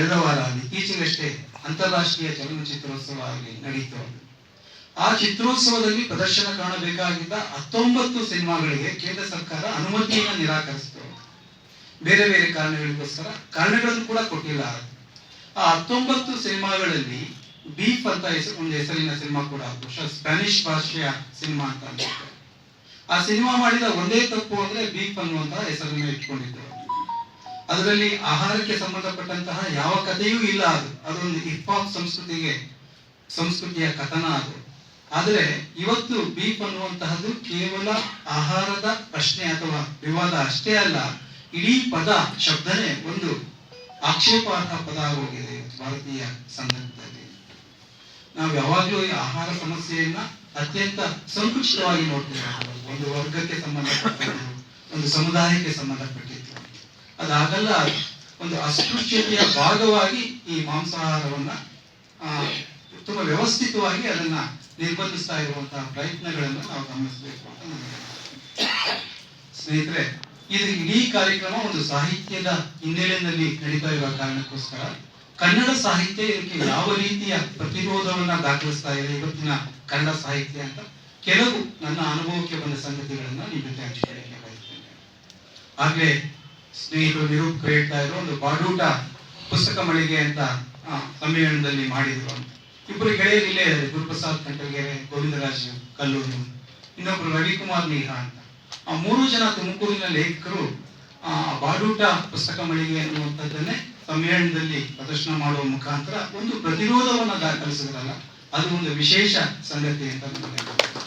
ಕಳೆದ ವಾರ ಇತ್ತೀಚೆಗಷ್ಟೇ ಅಂತಾರಾಷ್ಟ್ರೀಯ ಚಲನಚಿತ್ರೋತ್ಸವ ಆಗಲಿ ನಡೆಯಿತು ಆ ಚಿತ್ರೋತ್ಸವದಲ್ಲಿ ಪ್ರದರ್ಶನ ಕಾಣಬೇಕಾಗಿದ್ದ ಹತ್ತೊಂಬತ್ತು ಸಿನಿಮಾಗಳಿಗೆ ಕೇಂದ್ರ ಸರ್ಕಾರ ಅನುಮತಿಯನ್ನು ನಿರಾಕರಿಸಿತು. ಬೇರೆ ಬೇರೆ ಕಾರಣಗಳಿಗೋಸ್ಕರ ಕಾರಣಗಳನ್ನು ಕೂಡ ಕೊಟ್ಟಿಲ್ಲ. ಆ ಹತ್ತೊಂಬತ್ತು ಸಿನಿಮಾಗಳಲ್ಲಿ ಬೀಫ್ ಅಂತ ಹೆಸರು, ಒಂದು ಹೆಸರಿನ ಸಿನಿಮಾ ಕೂಡ ಬಹುಶಃ ಸ್ಪ್ಯಾನಿಷ್ ಭಾಷೆಯ ಸಿನಿಮಾ ಅಂತ ಆ ಸಿನಿಮಾ ಮಾಡಿದ ಒಂದೇ ತಪ್ಪು ಅಂದ್ರೆ ಬೀಫ್ ಅನ್ನುವಂತಹ ಹೆಸರನ್ನು ಇಟ್ಕೊಂಡಿದ್ದು ಅದರಲ್ಲಿ ಆಹಾರಕ್ಕೆ ಸಂಬಂಧಪಟ್ಟಂತಹ ಯಾವ ಕಥೆಯೂ ಇಲ್ಲ ಅದು. ಅದೊಂದು ಹಿಪ್ಹಾಪ್ ಸಂಸ್ಕೃತಿಗೆ, ಸಂಸ್ಕೃತಿಯ ಕಥನ ಅದು. ಆದರೆ ಇವತ್ತು ಬೀಫ್ ಅನ್ನುವಂತಹದ್ದು ಕೇವಲ ಆಹಾರದ ಪ್ರಶ್ನೆ ಅಥವಾ ವಿವಾದ ಅಷ್ಟೇ ಅಲ್ಲ, ಇಡೀ ಪದ, ಶಬ್ದನೇ ಒಂದು ಆಕ್ಷೇಪಾರ್ಹ ಪದ ಆಗೋಗಿದೆ ಭಾರತೀಯ ಸಂದರ್ಭದಲ್ಲಿ. ನಾವು ಯಾವಾಗಲೂ ಈ ಆಹಾರ ಸಮಸ್ಯೆಯನ್ನ ಅತ್ಯಂತ ಸಂಕುಚಿತವಾಗಿ ನೋಡ್ತೇವೆ ಒಂದು ವರ್ಗಕ್ಕೆ ಸಂಬಂಧಪಟ್ಟದ್ದು, ಒಂದು ಸಮುದಾಯಕ್ಕೆ ಸಂಬಂಧಪಟ್ಟಿದ್ದು. ಅದಾಗಲ್ಲ ಒಂದು ಅಸ್ಪೃಶ್ಯತೆಯ ಭಾಗವಾಗಿ ಈ ಮಾಂಸಾಹಾರವನ್ನ ತುಂಬಾ ವ್ಯವಸ್ಥಿತವಾಗಿ ಅದನ್ನ ನಿರ್ಬಂಧಿಸ್ತಾ ಇರುವಂತಹ ಪ್ರಯತ್ನಗಳನ್ನು ನಾವು ಗಮನಿಸಬೇಕು ಅಂತ ನನಗೆ ಸ್ನೇಹಿತರೆ, ಇದು ಇಡೀ ಕಾರ್ಯಕ್ರಮ ಒಂದು ಸಾಹಿತ್ಯದ ಹಿನ್ನೆಲೆಯಲ್ಲಿ ನಡೀತಾ ಇರುವ ಕಾರಣಕ್ಕೋಸ್ಕರ ಕನ್ನಡ ಸಾಹಿತ್ಯ ಇದಕ್ಕೆ ಯಾವ ರೀತಿಯ ಪ್ರತಿರೋಧವನ್ನ ದಾಖಲಿಸ್ತಾ ಇದೆ ಇವತ್ತಿನ ಕನ್ನಡ ಸಾಹಿತ್ಯ ಅಂತ ಕೆಲವು ನನ್ನ ಅನುಭವಕ್ಕೆ ಬಂದ ಸಂಗತಿಗಳನ್ನ ನಿಮ್ಮ ಜೊತೆ ಬಯಸ್ತೇನೆ. ಸ್ನೇಹಿತರು ನಿರೂಪಕ ಹೇಳ್ತಾ ಇರೋ ಒಂದು ಬಾಡೂಟ ಪುಸ್ತಕ ಮಳಿಗೆ ಅಂತ ಸಮ್ಮೇಳನದಲ್ಲಿ ಮಾಡಿದ್ರು ಇಬ್ಬರು ಗೆಳೆಯರು ಇಲ್ಲೇ ಗುರುಪ್ರಸಾದ್ ಕಂಟಲ್ಗೆರೆ, ಗೋವಿಂದರಾಜ್ ಕಲ್ಲೂರು, ಇನ್ನೊಬ್ರು ರವಿಕುಮಾರ್ ನೀಹಾ ಅಂತ ಆ ಮೂರು ಜನ ತುಮಕೂರಿನ ಲೇಖಕರು ಆ ಬಾಡೂಟ ಪುಸ್ತಕ ಮಳಿಗೆ ಅನ್ನುವಂಥದ್ದನ್ನೇ ಸಮ್ಮೇಳನದಲ್ಲಿ ಪ್ರದರ್ಶನ ಮಾಡುವ ಮುಖಾಂತರ ಒಂದು ಪ್ರತಿರೋಧವನ್ನು ದಾಖಲಿಸಿದ್ರಲ್ಲ, ಅದು ಒಂದು ವಿಶೇಷ ಸಂಗತಿ ಅಂತ ನನಗೆ.